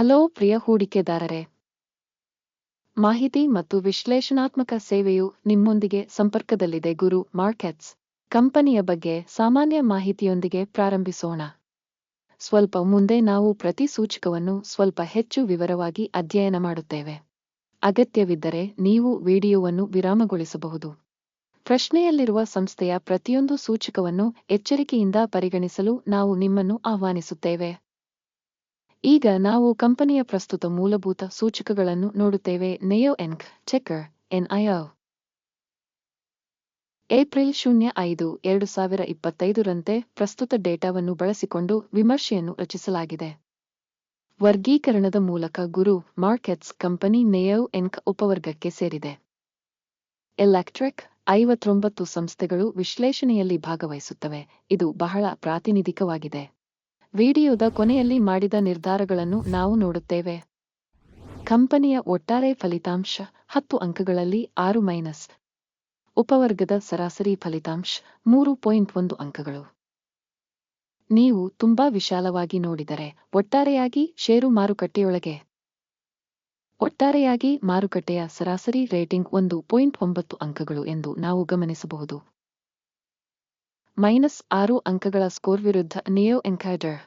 Hello ಪ್ರಿಯ ಹೂಡಿಕೆದಾರರೇ. ಮಾಹಿತಿ ಮತ್ತು ವಿಶ್ಲೇಷಣಾತ್ಮಕ ಸೇವೆಯು ನಿಮ್ಮೊಂದಿಗೆ ಸಂಪರ್ಕದಲ್ಲಿದೆ ಗುರು ಮಾರ್ಕೆಟ್ಸ್. ಕಂಪನಿಯ ಬಗ್ಗೆ ಸಾಮಾನ್ಯ ಮಾಹಿತಿಯೊಂದಿಗೆ ಪ್ರಾರಂಭಿಸೋಣ. ಸ್ವಲ್ಪ ಮುಂದೆ ನಾವು ಪ್ರತಿ ಸೂಚಕವನ್ನು ಸ್ವಲ್ಪ ಹೆಚ್ಚು ವಿವರವಾಗಿ ಅಧ್ಯಯನ ಮಾಡುತ್ತೇವೆ. ಅಗತ್ಯವಿದ್ದರೆ ನೀವು ವಿಡಿಯೋವನ್ನು ವಿರಾಮಗೊಳಿಸಬಹುದು. ಪ್ರಶ್ನೆಯಲ್ಲಿರುವ ಸಂಸ್ಥೆಯ ಪ್ರತಿಯೊಂದು ಸೂಚಕವನ್ನು ಎಚ್ಚರಿಕೆಯಿಂದ ಪರಿಗಣಿಸಲು ನಾವು ನಿಮ್ಮನ್ನು ಆಹ್ವಾನಿಸುತ್ತೇವೆ. ಈಗ ನಾವು ಕಂಪನಿಯ ಪ್ರಸ್ತುತ ಮೂಲಭೂತ ಸೂಚಕಗಳನ್ನು ನೋಡುತ್ತೇವೆ. ನೆಯೋ ಎನ್ಕ್ ಚೆಕರ್ ಎನ್ಐಒ ಏಪ್ರಿಲ್ ಶೂನ್ಯ ಐದು, ಎರಡು ಸಾವಿರ ಇಪ್ಪತ್ತೈದರಂತೆ ಪ್ರಸ್ತುತ ಡೇಟಾವನ್ನು ಬಳಸಿಕೊಂಡು ವಿಮರ್ಶೆಯನ್ನು ರಚಿಸಲಾಗಿದೆ. ವರ್ಗೀಕರಣದ ಮೂಲಕ ಗುರು ಮಾರ್ಕೆಟ್ಸ್ ಕಂಪನಿ ನೆಯೋ ಎನ್ಕ್ ಉಪವರ್ಗಕ್ಕೆ ಸೇರಿದೆ. ಎಲೆಕ್ಟ್ರಿಕ್ ಐವತ್ತೊಂಬತ್ತು ಸಂಸ್ಥೆಗಳು ವಿಶ್ಲೇಷಣೆಯಲ್ಲಿ ಭಾಗವಹಿಸುತ್ತವೆ. ಇದು ಬಹಳ ಪ್ರಾತಿನಿಧಿಕವಾಗಿದೆ. ವಿಡಿಯೋದ ಕೊನೆಯಲ್ಲಿ ಮಾಡಿದ ನಿರ್ಧಾರಗಳನ್ನು ನಾವು ನೋಡುತ್ತೇವೆ. ಕಂಪನಿಯ ಒಟ್ಟಾರೆ ಫಲಿತಾಂಶ ಹತ್ತು ಅಂಕಗಳಲ್ಲಿ ಆರು ಮೈನಸ್. ಉಪವರ್ಗದ ಸರಾಸರಿ ಫಲಿತಾಂಶ ಮೂರು ಪಾಯಿಂಟ್ ಒಂದು ಅಂಕಗಳು. ನೀವು ತುಂಬಾ ವಿಶಾಲವಾಗಿ ನೋಡಿದರೆ ಒಟ್ಟಾರೆಯಾಗಿ ಷೇರು ಮಾರುಕಟ್ಟೆಯೊಳಗೆ. ಒಟ್ಟಾರೆಯಾಗಿ ಮಾರುಕಟ್ಟೆಯ ಸರಾಸರಿ ರೇಟಿಂಗ್ ಒಂದು ಪಾಯಿಂಟ್ ಒಂಬತ್ತು ಅಂಕಗಳು ಎಂದು ನಾವು ಗಮನಿಸಬಹುದು. ಮೈನಸ್ ಆರು ಅಂಕಗಳ ಸ್ಕೋರ್ ವಿರುದ್ಧ ನಿಯೋ ಎನ್ಕೈಡರ್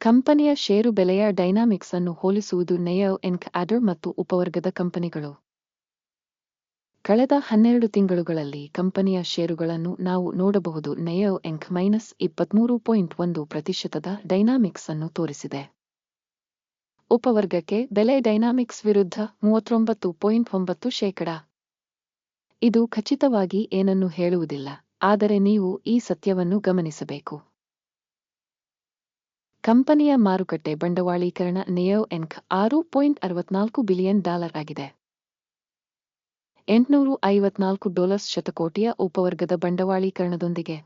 ಕಂಪನಿಯ ಷೇರು ಬೆಲೆಯ ಡೈನಾಮಿಕ್ಸ್ ಅನ್ನು ಹೋಲಿಸುವುದು ನೆಯೋ ಎನ್ಕ್ ಆಡರ್ ಮತ್ತು ಉಪವರ್ಗದ ಕಂಪನಿಗಳು. ಕಳೆದ ಹನ್ನೆರಡು ತಿಂಗಳುಗಳಲ್ಲಿ ಕಂಪನಿಯ ಷೇರುಗಳನ್ನು ನಾವು ನೋಡಬಹುದು ನೆಯೋ ಎಂಕ್ ಮೈನಸ್ ಇಪ್ಪತ್ಮೂರು ಪಾಯಿಂಟ್ ಒಂದು ಪ್ರತಿಶತದ ಡೈನಾಮಿಕ್ಸ್ ಅನ್ನು ತೋರಿಸಿದೆ. ಉಪವರ್ಗಕ್ಕೆ ಬೆಲೆ ಡೈನಾಮಿಕ್ಸ್ ವಿರುದ್ಧ ಮೂವತ್ತೊಂಬತ್ತು ಪಾಯಿಂಟ್ ಒಂಬತ್ತು ಶೇಕಡ. ಇದು ಖಚಿತವಾಗಿ ಏನನ್ನು ಹೇಳುವುದಿಲ್ಲ, ಆದರೆ ನೀವು ಈ ಸತ್ಯವನ್ನು ಗಮನಿಸಬೇಕು. ಕಂಪನಿಯ ಮಾರುಕಟ್ಟೆ ಬಂಡವಾಳೀಕರಣ ನೆಯೋ ಎನ್ಕ್ ಆರು ಪಾಯಿಂಟ್ ಅರವತ್ನಾಲ್ಕು ಬಿಲಿಯನ್ ಡಾಲರ್ ಆಗಿದೆ. ಎಂಟುನೂರು ಐವತ್ನಾಲ್ಕು ಡಾಲರ್ಸ್ ಶತಕೋಟಿಯ ಉಪವರ್ಗದ ಬಂಡವಾಳೀಕರಣದೊಂದಿಗೆ.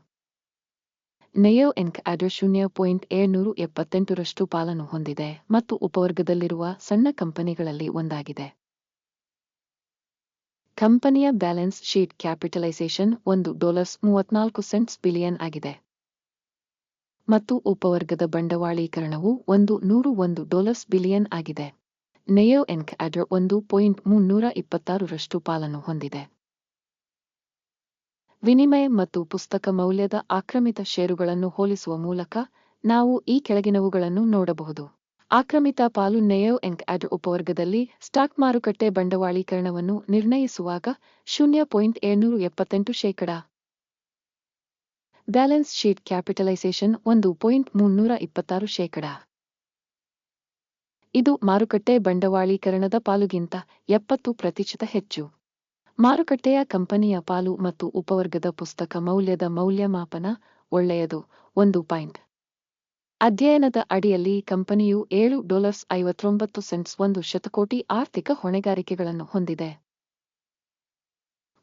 ನೆಯೋ ಎನ್ಕ್ ಅದು ಶೂನ್ಯ ಪಾಯಿಂಟ್ ಏಳ್ನೂರು ಎಪ್ಪತ್ತೆಂಟರಷ್ಟು ಪಾಲನ್ನು ಹೊಂದಿದೆ ಮತ್ತು ಉಪವರ್ಗದಲ್ಲಿರುವ ಸಣ್ಣ ಕಂಪನಿಗಳಲ್ಲಿ ಒಂದಾಗಿದೆ. ಕಂಪನಿಯ ಬ್ಯಾಲೆನ್ಸ್ ಶೀಟ್ ಕ್ಯಾಪಿಟಲೈಸೇಷನ್ ಒಂದು ಡಾಲರ್ಸ್ ಮೂವತ್ನಾಲ್ಕು ಸೆಂಟ್ಸ್ ಬಿಲಿಯನ್ ಆಗಿದೆ. ಮತ್ತು ಉಪವರ್ಗದ ಬಂಡವಾಳೀಕರಣವು ಒಂದು ನೂರು ಒಂದು ಡಾಲರ್ಸ್ ಬಿಲಿಯನ್ ಆಗಿದೆ. ನೆಯೋ ಎನ್ಕ್ ಆಡರ್ ಒಂದು ಪಾಯಿಂಟ್ ಮುನ್ನೂರ ಇಪ್ಪತ್ತಾರರಷ್ಟು ಪಾಲನ್ನು ಹೊಂದಿದೆ. ವಿನಿಮಯ ಮತ್ತು ಪುಸ್ತಕ ಮೌಲ್ಯದ ಆಕ್ರಮಿತ ಷೇರುಗಳನ್ನು ಹೋಲಿಸುವ ಮೂಲಕ ನಾವು ಈ ಕೆಳಗಿನವುಗಳನ್ನು ನೋಡಬಹುದು. ಆಕ್ರಮಿತ ಪಾಲು ನೆಯೋ ಎಂಕ್ ಅಡ್ ಉಪವರ್ಗದಲ್ಲಿ ಸ್ಟಾಕ್ ಮಾರುಕಟ್ಟೆ ಬಂಡವಾಳೀಕರಣವನ್ನು ನಿರ್ಣಯಿಸುವಾಗ ಶೂನ್ಯ ಪಾಯಿಂಟ್ ಏಳ್ನೂರು ಎಪ್ಪತ್ತೆಂಟು ಶೇಕಡ. ಬ್ಯಾಲೆನ್ಸ್ ಶೀಟ್ ಕ್ಯಾಪಿಟಲೈಸೇಷನ್ ಒಂದು ಪಾಯಿಂಟ್ ಮುನ್ನೂರ ಇಪ್ಪತ್ತಾರು ಶೇಕಡ. ಇದು ಮಾರುಕಟ್ಟೆ ಬಂಡವಾಳೀಕರಣದ ಪಾಲುಗಿಂತ ಎಪ್ಪತ್ತು ಪ್ರತಿಶತ ಹೆಚ್ಚು. ಮಾರುಕಟ್ಟೆಯ ಕಂಪನಿಯ ಪಾಲು ಮತ್ತು ಉಪವರ್ಗದ ಪುಸ್ತಕ ಮೌಲ್ಯದ ಮೌಲ್ಯಮಾಪನ ಒಳ್ಳೆಯದು, ಒಂದು ಪಾಯಿಂಟ್. ಅಧ್ಯಯನದ ಅಡಿಯಲ್ಲಿ ಕಂಪನಿಯು ಏಳು ಡಾಲರ್ಸ್ ಐವತ್ತೊಂಬತ್ತು ಸೆಂಟ್ಸ್ ಒಂದು ಶತಕೋಟಿ ಆರ್ಥಿಕ ಹೊಣೆಗಾರಿಕೆಗಳನ್ನು ಹೊಂದಿದೆ.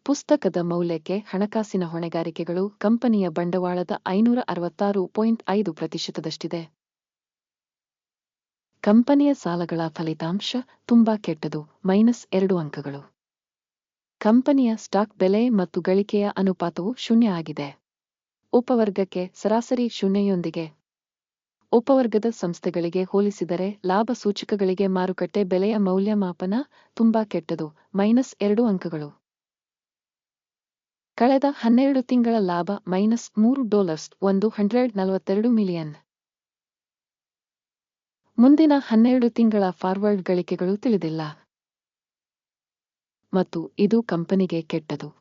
ಪುಸ್ತಕದ ಮೌಲ್ಯಕ್ಕೆ ಹಣಕಾಸಿನ ಹೊಣೆಗಾರಿಕೆಗಳು ಕಂಪನಿಯ ಬಂಡವಾಳದ ಐನೂರ ಅರವತ್ತಾರು ಪಾಯಿಂಟ್ ಐದು ಪ್ರತಿಶತದಷ್ಟಿದೆ. ಕಂಪನಿಯ ಸಾಲಗಳ ಫಲಿತಾಂಶ ತುಂಬಾ ಕೆಟ್ಟದು, ಮೈನಸ್ ಎರಡು ಅಂಕಗಳು. ಕಂಪನಿಯ ಸ್ಟಾಕ್ ಬೆಲೆ ಮತ್ತು ಗಳಿಕೆಯ ಅನುಪಾತವು ಶೂನ್ಯ ಆಗಿದೆ. ಉಪವರ್ಗಕ್ಕೆ ಸರಾಸರಿ ಶೂನ್ಯಯೊಂದಿಗೆ ಉಪವರ್ಗದ ಸಂಸ್ಥೆಗಳಿಗೆ ಹೋಲಿಸಿದರೆ ಲಾಭ ಸೂಚಕಗಳಿಗೆ ಮಾರುಕಟ್ಟೆ ಬೆಲೆಯ ಮೌಲ್ಯಮಾಪನ ತುಂಬಾ ಕೆಟ್ಟದು, ಮೈನಸ್ ಎರಡು ಅಂಕಗಳು. ಕಳೆದ ಹನ್ನೆರಡು ತಿಂಗಳ ಲಾಭ ಮೈನಸ್ ಮೂರು ಡಾಲರ್ಸ್ ಒಂದು ಹಂಡ್ರೆಡ್ ನಲವತ್ತೆರಡು ಮಿಲಿಯನ್. ಮುಂದಿನ ಹನ್ನೆರಡು ತಿಂಗಳ ಫಾರ್ವರ್ಡ್ ಗಳಿಕೆಗಳು ತಿಳಿದಿಲ್ಲ. ಮತ್ತು ಇದು ಕಂಪನಿಗೆ ಕೆಟ್ಟದು.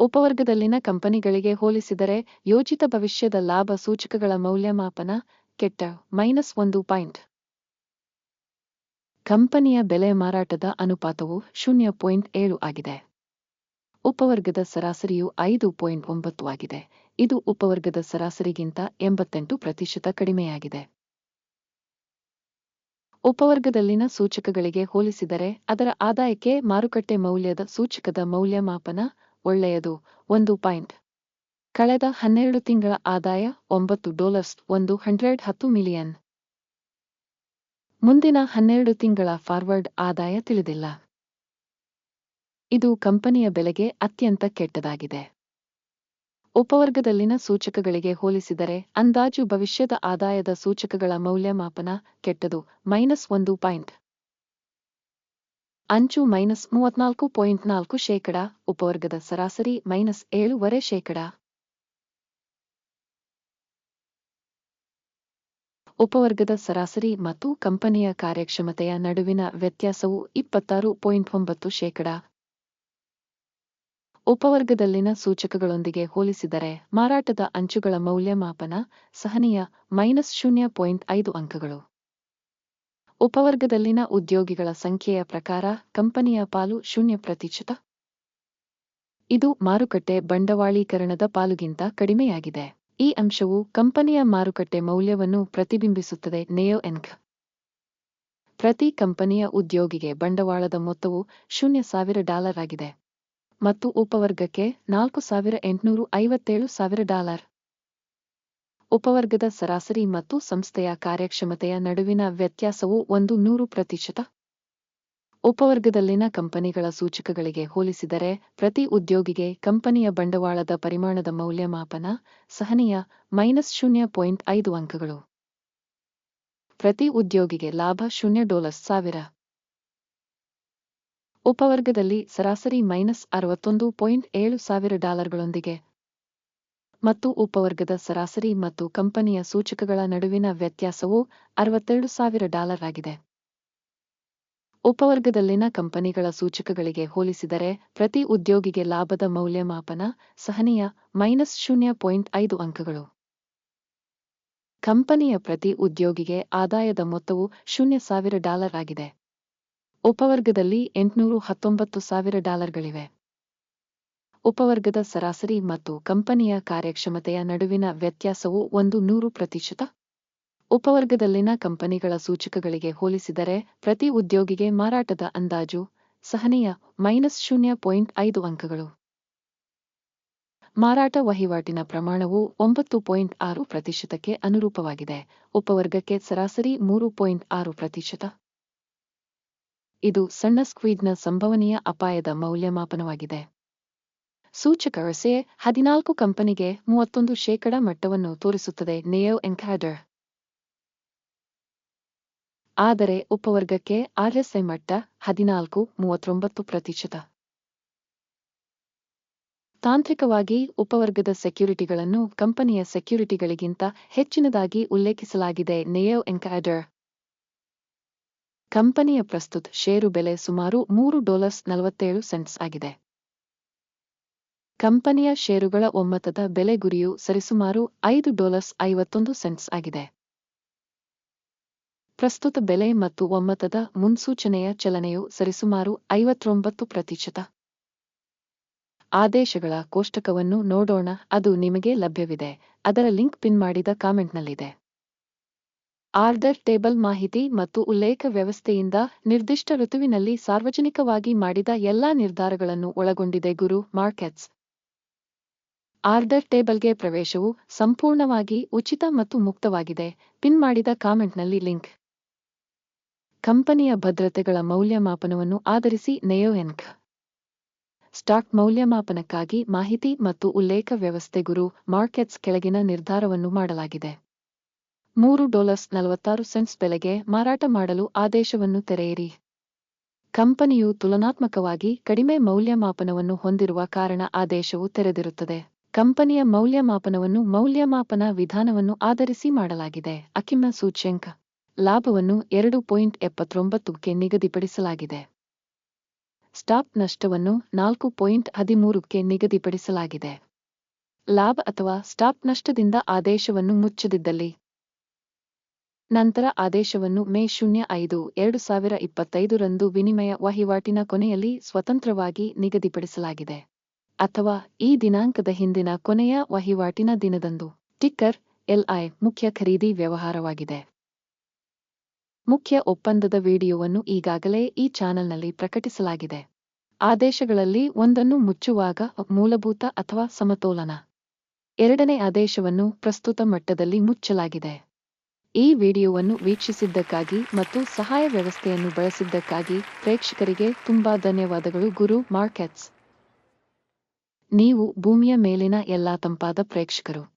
ಉಪವರ್ಗದಲ್ಲಿನ ಕಂಪನಿಗಳಿಗೆ ಹೋಲಿಸಿದರೆ ಯೋಜಿತ ಭವಿಷ್ಯದ ಲಾಭ ಸೂಚಕಗಳ ಮೌಲ್ಯಮಾಪನ ಕೆಟ್ಟ ಮೈನಸ್ ಒಂದು ಪಾಯಿಂಟ್. ಕಂಪನಿಯ ಬೆಲೆ ಮಾರಾಟದ ಅನುಪಾತವು ಶೂನ್ಯ ಪಾಯಿಂಟ್ ಏಳು ಆಗಿದೆ. ಉಪವರ್ಗದ ಸರಾಸರಿಯು ಐದು ಪಾಯಿಂಟ್ ಒಂಬತ್ತು ಆಗಿದೆ. ಇದು ಉಪವರ್ಗದ ಸರಾಸರಿಗಿಂತ ಎಂಬತ್ತೆಂಟು ಪ್ರತಿಶತ ಕಡಿಮೆಯಾಗಿದೆ. ಉಪವರ್ಗದಲ್ಲಿನ ಸೂಚಕಗಳಿಗೆ ಹೋಲಿಸಿದರೆ ಅದರ ಆದಾಯಕ್ಕೆ ಮಾರುಕಟ್ಟೆ ಮೌಲ್ಯದ ಸೂಚಕದ ಮೌಲ್ಯಮಾಪನ ಒಳ್ಳೆಯದು. ಒಂದು ಪಾಯಿಂಟ್. ಕಳೆದ ಹನ್ನೆರಡು ತಿಂಗಳ ಆದಾಯ ಒಂಬತ್ತು ಡಾಲರ್ಸ್, ಒಂದು ಹಂಡ್ರೆಡ್ ಹತ್ತು ಮಿಲಿಯನ್. ಮುಂದಿನ ಹನ್ನೆರಡು ತಿಂಗಳ ಫಾರ್ವರ್ಡ್ ಆದಾಯ ತಿಳಿದಿಲ್ಲ. ಇದು ಕಂಪನಿಯ ಬೆಲೆಗೆ ಅತ್ಯಂತ ಕೆಟ್ಟದಾಗಿದೆ. ಉಪವರ್ಗದಲ್ಲಿನ ಸೂಚಕಗಳಿಗೆ ಹೋಲಿಸಿದರೆ ಅಂದಾಜು ಭವಿಷ್ಯದ ಆದಾಯದ ಸೂಚಕಗಳ ಮೌಲ್ಯಮಾಪನ ಕೆಟ್ಟದು, ಮೈನಸ್ ಒಂದು ಪಾಯಿಂಟ್. ಅಂಚು ಮೈನಸ್ ಮೂವತ್ನಾಲ್ಕು ಪಾಯಿಂಟ್ ನಾಲ್ಕು ಶೇಕಡ, ಉಪವರ್ಗದ ಸರಾಸರಿ ಮೈನಸ್ ಏಳುವರೆ ಶೇಕಡ. ಉಪವರ್ಗದ ಸರಾಸರಿ ಮತ್ತು ಕಂಪನಿಯ ಕಾರ್ಯಕ್ಷಮತೆಯ ನಡುವಿನ ವ್ಯತ್ಯಾಸವು ಇಪ್ಪತ್ತಾರು ಪಾಯಿಂಟ್ ಒಂಬತ್ತು ಶೇಕಡ. ಉಪವರ್ಗದಲ್ಲಿನ ಸೂಚಕಗಳೊಂದಿಗೆ ಹೋಲಿಸಿದರೆ, ಮಾರಾಟದ ಅಂಚುಗಳ ಮೌಲ್ಯಮಾಪನ ಸಹನೀಯ ಮೈನಸ್ ಶೂನ್ಯ ಪಾಯಿಂಟ್ ಐದು ಅಂಕಗಳು. ಉಪವರ್ಗದಲ್ಲಿನ ಉದ್ಯೋಗಿಗಳ ಸಂಖ್ಯೆಯ ಪ್ರಕಾರ ಕಂಪನಿಯ ಪಾಲು ಶೂನ್ಯ ಪ್ರತಿಶತ. ಇದು ಮಾರುಕಟ್ಟೆ ಬಂಡವಾಳೀಕರಣದ ಪಾಲುಗಿಂತ ಕಡಿಮೆಯಾಗಿದೆ. ಈ ಅಂಶವು ಕಂಪನಿಯ ಮಾರುಕಟ್ಟೆ ಮೌಲ್ಯವನ್ನು ಪ್ರತಿಬಿಂಬಿಸುತ್ತದೆ, ನೇಯೋ ಎನ್ಕ್. ಪ್ರತಿ ಕಂಪನಿಯ ಉದ್ಯೋಗಿಗೆ ಬಂಡವಾಳದ ಮೊತ್ತವು ಶೂನ್ಯ ಸಾವಿರ ಡಾಲರ್ ಆಗಿದೆ. ಮತ್ತು ಉಪವರ್ಗಕ್ಕೆ ನಾಲ್ಕು ಸಾವಿರ ಎಂಟುನೂರು ಐವತ್ತೇಳು ಸಾವಿರ ಡಾಲರ್. ಉಪವರ್ಗದ ಸರಾಸರಿ ಮತ್ತು ಸಂಸ್ಥೆಯ ಕಾರ್ಯಕ್ಷಮತೆಯ ನಡುವಿನ ವ್ಯತ್ಯಾಸವು ಒಂದು ನೂರು ಪ್ರತಿಶತ. ಉಪವರ್ಗದಲ್ಲಿನ ಕಂಪನಿಗಳ ಸೂಚಕಗಳಿಗೆ ಹೋಲಿಸಿದರೆ, ಪ್ರತಿ ಉದ್ಯೋಗಿಗೆ ಕಂಪನಿಯ ಬಂಡವಾಳದ ಪರಿಮಾಣದ ಮೌಲ್ಯಮಾಪನ ಸಹನೀಯ ಮೈನಸ್ ಶೂನ್ಯ ಪಾಯಿಂಟ್ ಐದು ಅಂಕಗಳು. ಪ್ರತಿ ಉದ್ಯೋಗಿಗೆ ಲಾಭ ಶೂನ್ಯ ಡಾಲರ್ಸ್ ಸಾವಿರ. ಉಪವರ್ಗದಲ್ಲಿ ಸರಾಸರಿ ಮೈನಸ್ ಅರವತ್ತೊಂದು ಪಾಯಿಂಟ್ ಏಳು ಸಾವಿರ ಡಾಲರ್ಗಳೊಂದಿಗೆ ಮತ್ತು ಉಪವರ್ಗದ ಸರಾಸರಿ ಮತ್ತು ಕಂಪನಿಯ ಸೂಚಕಗಳ ನಡುವಿನ ವ್ಯತ್ಯಾಸವು ಅರವತ್ತೆರಡು ಸಾವಿರ ಡಾಲರ್ ಆಗಿದೆ. ಉಪವರ್ಗದಲ್ಲಿನ ಕಂಪನಿಗಳ ಸೂಚಕಗಳಿಗೆ ಹೋಲಿಸಿದರೆ ಪ್ರತಿ ಉದ್ಯೋಗಿಗೆ ಲಾಭದ ಮೌಲ್ಯಮಾಪನ ಸಹನೀಯ ಮೈನಸ್ ಶೂನ್ಯ ಪಾಯಿಂಟ್ ಐದು ಅಂಕಗಳು. ಕಂಪನಿಯ ಪ್ರತಿ ಉದ್ಯೋಗಿಗೆ ಆದಾಯದ ಮೊತ್ತವು ಶೂನ್ಯ ಸಾವಿರ ಡಾಲರ್ ಆಗಿದೆ. ಉಪವರ್ಗದಲ್ಲಿ ಎಂಟುನೂರು ಹತ್ತೊಂಬತ್ತು ಸಾವಿರ ಡಾಲರ್ಗಳಿವೆ. ಉಪವರ್ಗದ ಸರಾಸರಿ ಮತ್ತು ಕಂಪನಿಯ ಕಾರ್ಯಕ್ಷಮತೆಯ ನಡುವಿನ ವ್ಯತ್ಯಾಸವು ಒಂದು ನೂರು ಪ್ರತಿಶತ. ಉಪವರ್ಗದಲ್ಲಿನ ಕಂಪನಿಗಳ ಸೂಚಕಗಳಿಗೆ ಹೋಲಿಸಿದರೆ ಪ್ರತಿ ಉದ್ಯೋಗಿಗೆ ಮಾರಾಟದ ಅಂದಾಜು ಸಹನೀಯ ಮೈನಸ್ ಶೂನ್ಯ ಪಾಯಿಂಟ್ ಐದು ಅಂಕಗಳು. ಮಾರಾಟ ವಹಿವಾಟಿನ ಪ್ರಮಾಣವು ಒಂಬತ್ತು ಪಾಯಿಂಟ್ ಆರು ಪ್ರತಿಶತಕ್ಕೆ ಅನುರೂಪವಾಗಿದೆ. ಉಪವರ್ಗಕ್ಕೆ ಸರಾಸರಿ ಮೂರು ಪಾಯಿಂಟ್ ಆರು ಪ್ರತಿಶತ. ಇದು ಸಣ್ಣ ಸ್ಕ್ವೀಡ್ನ ಸಂಭವನೀಯ ಅಪಾಯದ ಮೌಲ್ಯಮಾಪನವಾಗಿದೆ. ಸೂಚಕ ರಸೆ ಹದಿನಾಲ್ಕು ಕಂಪನಿಗೆ ಮೂವತ್ತೊಂದು ಶೇಕಡ ಮಟ್ಟವನ್ನು ತೋರಿಸುತ್ತದೆ ನೇಯೋ ಎನ್ಕ್ಯಾಡರ್ ಆದರೆ ಉಪವರ್ಗಕ್ಕೆ ಆರ್ಎಸ್ಐ ಮಟ್ಟ ಹದಿನಾಲ್ಕು, ಮೂವತ್ತೊಂಬತ್ತು ಪ್ರತಿಶತ. ತಾಂತ್ರಿಕವಾಗಿ ಉಪವರ್ಗದ ಸೆಕ್ಯುರಿಟಿಗಳನ್ನು ಕಂಪನಿಯ ಸೆಕ್ಯುರಿಟಿಗಳಿಗಿಂತ ಹೆಚ್ಚಿನದಾಗಿ ಉಲ್ಲೇಖಿಸಲಾಗಿದೆ ನೇಯೋ ಎನ್ಕ್ಯಾಡರ್ ಕಂಪನಿಯ ಪ್ರಸ್ತುತ ಷೇರು ಬೆಲೆ ಸುಮಾರು ಮೂರು ಡಾಲರ್ಸ್ ನಲವತ್ತೇಳು ಸೆಂಟ್ಸ್ ಆಗಿದೆ. ಕಂಪನಿಯ ಷೇರುಗಳ ಒಮ್ಮತದ ಬೆಲೆ ಗುರಿಯು ಸರಿಸುಮಾರು ಐದು ಡಾಲರ್ಸ್ ಐವತ್ತೊಂದು ಸೆಂಟ್ಸ್ ಆಗಿದೆ. ಪ್ರಸ್ತುತ ಬೆಲೆ ಮತ್ತು ಒಮ್ಮತದ ಮುನ್ಸೂಚನೆಯ ಚಲನೆಯು ಸರಿಸುಮಾರು ಐವತ್ತೊಂಬತ್ತು ಪ್ರತಿಶತ. ಆದೇಶಗಳ ಕೋಷ್ಟಕವನ್ನು ನೋಡೋಣ, ಅದು ನಿಮಗೆ ಲಭ್ಯವಿದೆ. ಅದರ ಲಿಂಕ್ ಪಿನ್ ಮಾಡಿದ ಕಾಮೆಂಟ್ನಲ್ಲಿದೆ. ಆರ್ಡರ್ ಟೇಬಲ್ ಮಾಹಿತಿ ಮತ್ತು ಉಲ್ಲೇಖ ವ್ಯವಸ್ಥೆಯಿಂದ ನಿರ್ದಿಷ್ಟ ಋತುವಿನಲ್ಲಿ ಸಾರ್ವಜನಿಕವಾಗಿ ಮಾಡಿದ ಎಲ್ಲಾ ನಿರ್ಧಾರಗಳನ್ನು ಒಳಗೊಂಡಿದೆ ಗುರು ಮಾರ್ಕೆಟ್ಸ್. ಆರ್ಡರ್ ಟೇಬಲ್ಗೆ ಪ್ರವೇಶವು ಸಂಪೂರ್ಣವಾಗಿ ಉಚಿತ ಮತ್ತು ಮುಕ್ತವಾಗಿದೆ. ಪಿನ್ ಮಾಡಿದ ಕಾಮೆಂಟ್ನಲ್ಲಿ ಲಿಂಕ್. ಕಂಪನಿಯ ಭದ್ರತೆಗಳ ಮೌಲ್ಯಮಾಪನವನ್ನು ಆಧರಿಸಿ ನೆಯೋಎನ್ಕ್ ಸ್ಟಾಕ್ ಮೌಲ್ಯಮಾಪನಕ್ಕಾಗಿ ಮಾಹಿತಿ ಮತ್ತು ಉಲ್ಲೇಖ ವ್ಯವಸ್ಥೆ ಗುರು ಮಾರ್ಕೆಟ್ಸ್ ಕೆಳಗಿನ ನಿರ್ಧಾರವನ್ನು ಮಾಡಲಾಗಿದೆ. ಮೂರು ಡಾಲರ್ಸ್ ನಲವತ್ತಾರು ಸೆಂಟ್ಸ್ ಬೆಲೆಗೆ ಮಾರಾಟ ಮಾಡಲು ಆದೇಶವನ್ನು ತೆರೆಯಿರಿ. ಕಂಪನಿಯು ತುಲನಾತ್ಮಕವಾಗಿ ಕಡಿಮೆ ಮೌಲ್ಯಮಾಪನವನ್ನು ಹೊಂದಿರುವ ಕಾರಣ ಆದೇಶವು ತೆರೆದಿರುತ್ತದೆ. ಕಂಪನಿಯ ಮೌಲ್ಯಮಾಪನವನ್ನು ಮೌಲ್ಯಮಾಪನ ವಿಧಾನವನ್ನು ಆಧರಿಸಿ ಮಾಡಲಾಗಿದೆ. ಅಕಿಮ ಸೂಚ್ಯಂಕ. ಲಾಭವನ್ನು ಎರಡು ಪಾಯಿಂಟ್ ಎಪ್ಪತ್ತೊಂಬತ್ತಕ್ಕೆ ನಿಗದಿಪಡಿಸಲಾಗಿದೆ. ಸ್ಟಾಪ್ ನಷ್ಟವನ್ನು ನಾಲ್ಕು ಪಾಯಿಂಟ್ ಹದಿಮೂರಕ್ಕೆ ನಿಗದಿಪಡಿಸಲಾಗಿದೆ. ಲಾಭ ಅಥವಾ ಸ್ಟಾಪ್ ನಷ್ಟದಿಂದ ಆದೇಶವನ್ನು ಮುಚ್ಚದಿದ್ದಲ್ಲಿ. ನಂತರ ಆದೇಶವನ್ನು ಮೇ ಶೂನ್ಯ ಐದು, ಎರಡು ಸಾವಿರ ಇಪ್ಪತ್ತೈದರಂದು ವಿನಿಮಯ ವಹಿವಾಟಿನ ಕೊನೆಯಲ್ಲಿ ಸ್ವತಂತ್ರವಾಗಿ ನಿಗದಿಪಡಿಸಲಾಗಿದೆ. ಅಥವಾ ಈ ದಿನಾಂಕದ ಹಿಂದಿನ ಕೊನೆಯ ವಹಿವಾಟಿನ ದಿನದಂದು. ಟಿಕ್ಕರ್, ಎಲ್ಐ ಮುಖ್ಯ ಖರೀದಿ ವ್ಯವಹಾರವಾಗಿದೆ. ಮುಖ್ಯ ಒಪ್ಪಂದದ ವಿಡಿಯೋವನ್ನು ಈಗಾಗಲೇ ಈ ಚಾನೆಲ್ನಲ್ಲಿ ಪ್ರಕಟಿಸಲಾಗಿದೆ. ಆದೇಶಗಳಲ್ಲಿ ಒಂದನ್ನು ಮುಚ್ಚುವಾಗ ಮೂಲಭೂತ ಅಥವಾ ಸಮತೋಲನ. ಎರಡನೇ ಆದೇಶವನ್ನು ಪ್ರಸ್ತುತ ಮಟ್ಟದಲ್ಲಿ ಮುಚ್ಚಲಾಗಿದೆ. ಈ ವಿಡಿಯೋವನ್ನು ವೀಕ್ಷಿಸಿದ್ದಕ್ಕಾಗಿ ಮತ್ತು ಸಹಾಯ ವ್ಯವಸ್ಥೆಯನ್ನು ಬಳಸಿದ್ದಕ್ಕಾಗಿ ಪ್ರೇಕ್ಷಕರಿಗೆ ತುಂಬಾ ಧನ್ಯವಾದಗಳು ಗುರು ಮಾರ್ಕೆಟ್ಸ್. ನೀವು ಭೂಮಿಯ ಮೇಲಿನ ಎಲ್ಲಾ ತಂಪಾದ ಪ್ರೇಕ್ಷಕರು.